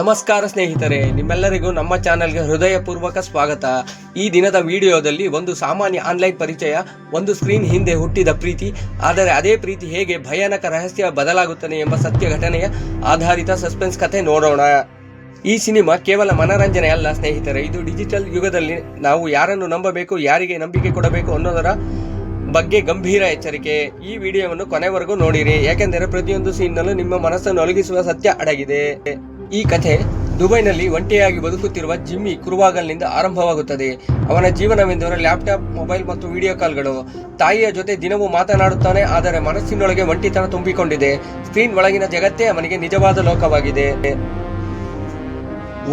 ನಮಸ್ಕಾರ ಸ್ನೇಹಿತರೆ, ನಿಮ್ಮೆಲ್ಲರಿಗೂ ನಮ್ಮ ಚಾನೆಲ್ಗೆ ಹೃದಯಪೂರ್ವಕ ಸ್ವಾಗತ. ಈ ದಿನದ ವಿಡಿಯೋದಲ್ಲಿ ಒಂದು ಸಾಮಾನ್ಯ ಆನ್ಲೈನ್ ಪರಿಚಯ, ಒಂದು ಸ್ಕ್ರೀನ್ ಹಿಂದೆ ಹುಟ್ಟಿದ ಪ್ರೀತಿ, ಆದರೆ ಅದೇ ಪ್ರೀತಿ ಹೇಗೆ ಭಯಾನಕ ರಹಸ್ಯ ಬದಲಾಗುತ್ತದೆ ಎಂಬ ಸತ್ಯ ಘಟನೆಯ ಆಧಾರಿತ ಸಸ್ಪೆನ್ಸ್ ಕಥೆ ನೋಡೋಣ. ಈ ಸಿನಿಮಾ ಕೇವಲ ಮನರಂಜನೆ ಅಲ್ಲ ಸ್ನೇಹಿತರೆ, ಇದು ಡಿಜಿಟಲ್ ಯುಗದಲ್ಲಿ ನಾವು ಯಾರನ್ನು ನಂಬಬೇಕು, ಯಾರಿಗೆ ನಂಬಿಕೆ ಕೊಡಬೇಕು ಅನ್ನೋದರ ಬಗ್ಗೆ ಗಂಭೀರ ಎಚ್ಚರಿಕೆ. ಈ ವಿಡಿಯೋವನ್ನು ಕೊನೆವರೆಗೂ ನೋಡಿರಿ, ಯಾಕೆಂದರೆ ಪ್ರತಿಯೊಂದು ಸೀನ್ನಲ್ಲೂ ನಿಮ್ಮ ಮನಸ್ಸನ್ನು ಒಳಗಿಸುವ ಸತ್ಯ ಅಡಗಿದೆ. ಈ ಕಥೆ ದುಬೈನಲ್ಲಿ ಒಂಟಿಯಾಗಿ ಬದುಕುತ್ತಿರುವ ಜಿಮ್ಮಿ ಕುರುವಾಗಲ್ನಿಂದ ಆರಂಭವಾಗುತ್ತದೆ. ಅವನ ಜೀವನವೆಂದರೆ ಲ್ಯಾಪ್ಟಾಪ್, ಮೊಬೈಲ್ ಮತ್ತು ವಿಡಿಯೋ ಕಾಲ್ಗಳು. ತಾಯಿಯ ಜೊತೆ ದಿನವೂ ಮಾತನಾಡುತ್ತಾನೆ, ಆದರೆ ಮನಸ್ಸಿನೊಳಗೆ ಒಂಟಿತನ ತುಂಬಿಕೊಂಡಿದೆ. ಸ್ಕ್ರೀನ್ ಒಳಗಿನ ಜಗತ್ತೇ ಅವನಿಗೆ ನಿಜವಾದ ಲೋಕವಾಗಿದೆ.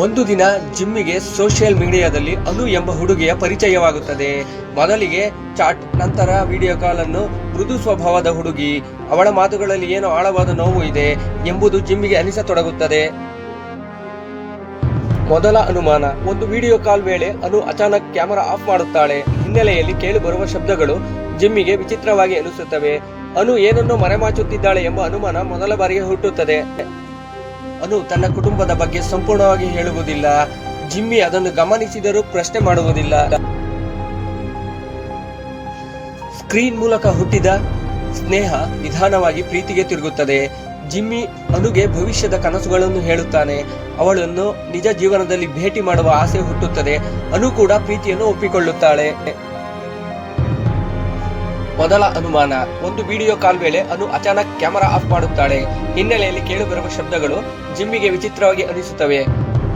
ಒಂದು ದಿನ ಜಿಮ್ಮಿಗೆ ಸೋಷಿಯಲ್ ಮೀಡಿಯಾದಲ್ಲಿ ಅನು ಎಂಬ ಹುಡುಗಿಯ ಪರಿಚಯವಾಗುತ್ತದೆ. ಮೊದಲಿಗೆ ಚಾಟ್, ನಂತರ ವಿಡಿಯೋ ಕಾಲ್ ಅನ್ನು ಮೃದು ಸ್ವಭಾವದ ಹುಡುಗಿ. ಅವಳ ಮಾತುಗಳಲ್ಲಿ ಏನೋ ಆಳವಾದ ನೋವು ಇದೆ ಎಂಬುದು ಜಿಮ್ಮಿಗೆ ಅನಿಸತೊಡಗುತ್ತದೆ. ಮೊದಲ ಅನುಮಾನ, ಒಂದು ವಿಡಿಯೋ ಕಾಲ್ ವೇಳೆ ಅನು ಅಚಾನಕ್ ಕ್ಯಾಮೆರಾ ಆಫ್ ಮಾಡುತ್ತಾಳೆ. ಹಿನ್ನೆಲೆಯಲ್ಲಿ ಕೇಳಿಬರುವ ಶಬ್ದಗಳು ಜಿಮ್ಮಿಗೆ ವಿಚಿತ್ರವಾಗಿ ಅನಿಸುತ್ತವೆ. ಅನು ಏನನ್ನು ಮರೆಮಾಚುತ್ತಿದ್ದಾಳೆ ಎಂಬ ಅನುಮಾನ ಮೊದಲ ಬಾರಿಗೆ ಹುಟ್ಟುತ್ತದೆ. ಅನು ತನ್ನ ಕುಟುಂಬದ ಬಗ್ಗೆ ಸಂಪೂರ್ಣವಾಗಿ ಹೇಳುವುದಿಲ್ಲ. ಜಿಮ್ಮಿ ಅದನ್ನು ಗಮನಿಸಿದರೂ ಪ್ರಶ್ನೆ ಮಾಡುವುದಿಲ್ಲ. ಸ್ಕ್ರೀನ್ ಮೂಲಕ ಹುಟ್ಟಿದ ಸ್ನೇಹ ನಿಧಾನವಾಗಿ ಪ್ರೀತಿಗೆ ತಿರುಗುತ್ತದೆ. ಜಿಮ್ಮಿ ಅನುಗೆ ಭವಿಷ್ಯದ ಕನಸುಗಳನ್ನು ಹೇಳುತ್ತಾನೆ. ಅವಳನ್ನು ನಿಜ ಜೀವನದಲ್ಲಿ ಭೇಟಿ ಮಾಡುವ ಆಸೆ ಹುಟ್ಟುತ್ತದೆ. ಅನು ಕೂಡ ಪ್ರೀತಿಯನ್ನು ಒಪ್ಪಿಕೊಳ್ಳುತ್ತಾಳೆ. ಮೊದಲ ಅನುಮಾನ, ಒಂದು ವಿಡಿಯೋ ಕಾಲ್ ವೇಳೆ ಅನು ಅಚಾನಕ್ ಕ್ಯಾಮೆರಾ ಆಫ್ ಮಾಡುತ್ತಾಳೆ. ಹಿನ್ನೆಲೆಯಲ್ಲಿ ಕೇಳಿಬರುವ ಶಬ್ದಗಳು ಜಿಮ್ಮಿಗೆ ವಿಚಿತ್ರವಾಗಿ ಅನಿಸುತ್ತವೆ.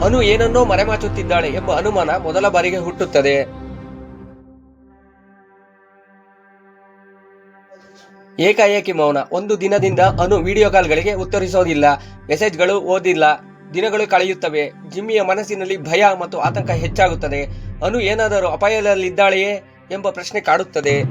ಅನು ಏನನ್ನೋ ಮರೆಮಾಚುತ್ತಿದ್ದಾಳೆ ಎಂಬ ಅನುಮಾನ ಮೊದಲ ಬಾರಿಗೆ ಹುಟ್ಟುತ್ತದೆ. ಏಕಾಏಕಿ ಮೌನ. ಒಂದು ದಿನದಿಂದ ಅನು ವಿಡಿಯೋ ಕಾಲ್ಗಳಿಗೆ ಉತ್ತರಿಸೋದಿಲ್ಲ. ಮೆಸೇಜ್ಗಳು ಓದಿಲ್ಲ. ದಿನಗಳು ಕಳೆಯುತ್ತವೆ. ಜಿಮ್ಮಿಯ ಮನಸ್ಸಿನಲ್ಲಿ ಭಯ ಮತ್ತು ಆತಂಕ ಹೆಚ್ಚಾಗುತ್ತದೆ. ಅನು ಏನಾದರೂ ಅಪಾಯದಲ್ಲಿದ್ದಾಳೆಯೇ ಎಂಬ ಪ್ರಶ್ನೆ ಕಾಡುತ್ತದೆ.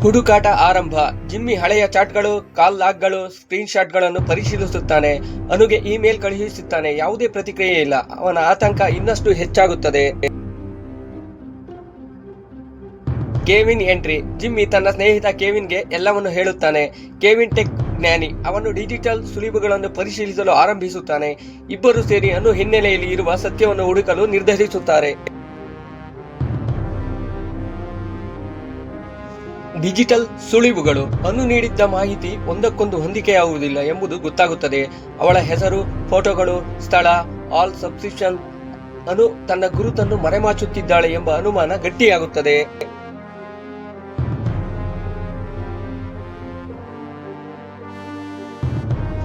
ಹುಡುಕಾಟ ಆರಂಭ. ಜಿಮ್ಮಿ ಹಳೆಯ ಚಾಟ್ಗಳು, ಕಾಲ್ ಲಾಗ್ಗಳು, ಸ್ಕ್ರೀನ್ ಶಾಟ್ಗಳನ್ನು ಪರಿಶೀಲಿಸುತ್ತಾನೆ. ಅನುಗೆ ಇಮೇಲ್ ಕಳುಹಿಸುತ್ತಾನೆ. ಯಾವುದೇ ಪ್ರತಿಕ್ರಿಯೆ ಇಲ್ಲ. ಅವನ ಆತಂಕ ಇನ್ನಷ್ಟು ಹೆಚ್ಚಾಗುತ್ತದೆ. ಕೇವಿನ್ ಎಂಟ್ರಿ ಜಿಮ್ಮಿ ತನ್ನ ಸ್ನೇಹಿತ ಕೇವಿನ್ಗೆ ಎಲ್ಲವನ್ನು ಹೇಳುತ್ತಾನೆ. ಕೇವಿನ್ ಟೆಕ್ ಜ್ಞಾನಿ. ಅವನು ಡಿಜಿಟಲ್ ಸುಳಿವುಗಳನ್ನು ಪರಿಶೀಲಿಸಲು ಆರಂಭಿಸುತ್ತಾನೆ. ಇಬ್ಬರು ಸೇರಿ ಅನು ಹಿನ್ನೆಲೆಯಲ್ಲಿ ಇರುವ ಸತ್ಯವನ್ನು ಹುಡುಕಲು ನಿರ್ಧರಿಸುತ್ತಾರೆ. ಡಿಜಿಟಲ್ ಸುಳಿವುಗಳು. ಅನು ನೀಡಿದ್ದ ಮಾಹಿತಿ ಒಂದಕ್ಕೊಂದು ಹೊಂದಿಕೆಯಾಗುವುದಿಲ್ಲ ಎಂಬುದು ಗೊತ್ತಾಗುತ್ತದೆ. ಅವಳ ಹೆಸರು, ಫೋಟೋಗಳು, ಸ್ಥಳ ಆಲ್ ಸಬ್ಸ್ಕ್ರಿಪ್ಷನ್ ಅನು ತನ್ನ ಗುರುತನ್ನು ಮರೆಮಾಚುತ್ತಿದ್ದಾಳೆ ಎಂಬ ಅನುಮಾನ ಗಟ್ಟಿಯಾಗುತ್ತದೆ.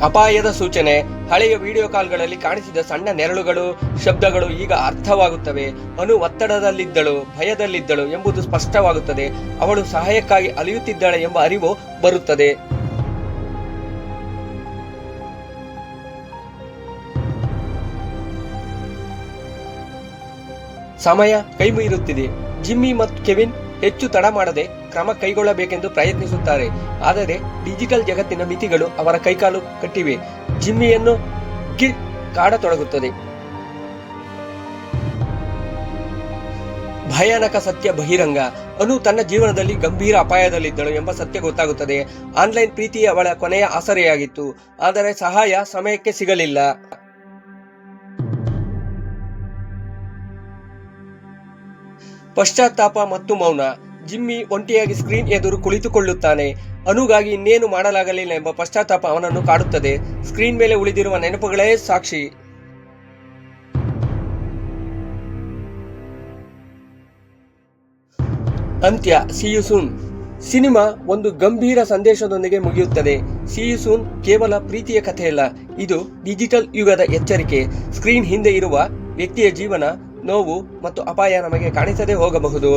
ಅಪಾಯದ ಸೂಚನೆ. ಹಳೆಯ ವಿಡಿಯೋ ಕಾಲ್ಗಳಲ್ಲಿ ಕಾಣಿಸಿದ ಸಣ್ಣ ನೆರಳುಗಳು, ಶಬ್ದಗಳು ಈಗ ಅರ್ಥವಾಗುತ್ತವೆ. ಅನು ಒತ್ತಡದಲ್ಲಿದ್ದಳು, ಭಯದಲ್ಲಿದ್ದಳು ಎಂಬುದು ಸ್ಪಷ್ಟವಾಗುತ್ತದೆ. ಅವಳು ಸಹಾಯಕ್ಕಾಗಿ ಅಲಿಯುತ್ತಿದ್ದಾಳೆ ಎಂಬ ಅರಿವು ಬರುತ್ತದೆ. ಸಮಯ ಕೈಮೀರುತ್ತಿದೆ. ಜಿಮ್ಮಿ ಮತ್ತು ಕೆವಿನ್ ಹೆಚ್ಚು ತಡ ಮಾಡದೆ ಕ್ರಮ ಕೈಗೊಳ್ಳಬೇಕೆಂದು ಪ್ರಯತ್ನಿಸುತ್ತಾರೆ. ಆದರೆ ಡಿಜಿಟಲ್ ಜಗತ್ತಿನ ಮಿತಿಗಳು ಅವರ ಕೈಕಾಲು ಕಟ್ಟಿವೆ. ಜಿಮ್ಮಿಯನ್ನು ಗಿ ಕಾಡತೊಡಗುತ್ತದೆ. ಭಯಾನಕ ಸತ್ಯ ಬಹಿರಂಗ. ಅನು ತನ್ನ ಜೀವನದಲ್ಲಿ ಗಂಭೀರ ಅಪಾಯದಲ್ಲಿದ್ದಳು ಎಂಬ ಸತ್ಯ ಗೊತ್ತಾಗುತ್ತದೆ. ಆನ್ಲೈನ್ ಪ್ರೀತಿ ಅವಳ ಕೊನೆಯ ಆಸರೆಯಾಗಿತ್ತು. ಆದರೆ ಸಹಾಯ ಸಮಯಕ್ಕೆ ಸಿಗಲಿಲ್ಲ. ಪಶ್ಚಾತ್ತಾಪ ಮತ್ತು ಮೌನ. ಜಿಮ್ಮಿ ಒಂಟಿಯಾಗಿ ಸ್ಕ್ರೀನ್ ಎದುರು ಕುಳಿತುಕೊಳ್ಳುತ್ತಾನೆ. ಅನುಗಾಗಿ ಇನ್ನೇನು ಮಾಡಲಾಗಲಿಲ್ಲ ಎಂಬ ಪಶ್ಚಾತ್ತಾಪ ಅವನನ್ನು ಕಾಡುತ್ತದೆ. ಸ್ಕ್ರೀನ್ ಮೇಲೆ ಉಳಿದಿರುವ ನೆನಪುಗಳೇ ಸಾಕ್ಷಿ. ಅಂತ್ಯ. ಸಿಯು ಸೂನ್ ಸಿನಿಮಾ ಒಂದು ಗಂಭೀರ ಸಂದೇಶದೊಂದಿಗೆ ಮುಗಿಯುತ್ತದೆ. ಸಿಯು ಸೂನ್ ಕೇವಲ ಪ್ರೀತಿಯ ಕಥೆಯಲ್ಲ. ಇದು ಡಿಜಿಟಲ್ ಯುಗದ ಎಚ್ಚರಿಕೆ. ಸ್ಕ್ರೀನ್ ಹಿಂದೆ ಇರುವ ವ್ಯಕ್ತಿಯ ಜೀವನ ನೋವು ಮತ್ತು ಅಪಾಯ ನಮಗೆ ಕಾಣಿಸದೆ ಹೋಗಬಹುದು.